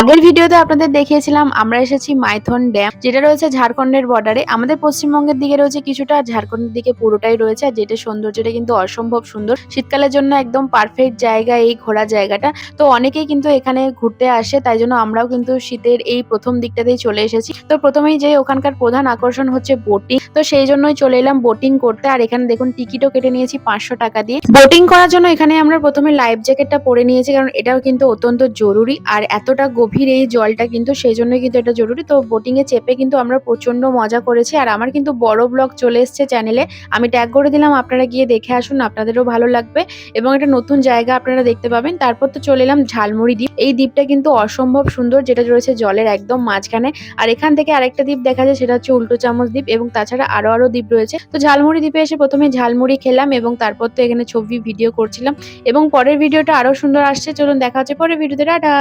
আগের ভিডিওতে আপনাদের দেখিয়েছিলাম, আমরা এসেছি মাইথন ড্যাম, যেটা রয়েছে ঝাড়খণ্ডের বর্ডারে আমাদের পশ্চিমবঙ্গের দিকে রয়েছে কিছুটা, ঝাড়খণ্ডের দিকে পুরোটাই রয়েছে যেটা সৌন্দর্যটা কিন্তু অসম্ভব সুন্দর। শীতকালের জন্য একদম পারফেক্ট জায়গা এই ঘোরা জায়গাটা। তো অনেকেই কিন্তু এখানে ঘুরতে আসে, তাই জন্য আমরাও কিন্তু শীতের এই প্রথম দিকটাতেই চলে এসেছি। তো প্রথমেই যে ওখানকার প্রধান আকর্ষণ হচ্ছে বোটিং তো সেই জন্যই চলে এলাম বোটিং করতে। আর এখানে দেখুন টিকিটও কেটে নিয়েছি পাঁচশো টাকা দিয়ে। বোটিং করার জন্য এখানে আমরা প্রথমে লাইফ জ্যাকেটটা পরে নিয়েছি, কারণ এটাও কিন্তু অত্যন্ত জরুরি। আর এতটা গভীর এই জলটা কিন্তু সেই জন্যই কিন্তু এটা জরুরি। তো বোটিং এ চেপে কিন্তু আমরা প্রচণ্ড মজা করেছি। আর আমার কিন্তু বড় ব্লগ চলে এসছে চ্যানেলে আমি ট্যাগ করে দিলাম, আপনারা গিয়ে দেখে আসুন, আপনাদেরও ভালো লাগবে। এবং একটা নতুন জায়গা আপনারা দেখতে পাবেন। তারপর তো চলে এলাম ঝালমুড়ি দ্বীপ। এই দ্বীপটা কিন্তু অসম্ভব সুন্দর, যেটা রয়েছে জলের একদম মাঝখানে। আর এখান থেকে আরেকটা দ্বীপ দেখা যায়, সেটা হচ্ছে উল্টো চামচ দ্বীপ এবং তাছাড়া আরও আরও দ্বীপ রয়েছে। তো ঝালমুড়ি দ্বীপে এসে প্রথমে ঝালমুড়ি খেলাম এবং তারপর তো এখানে ছবি ভিডিও করছিলাম। এবং পরের ভিডিওটা আরও সুন্দর আসছে। চলুন দেখা হচ্ছে পরের ভিডিওতে টাটা!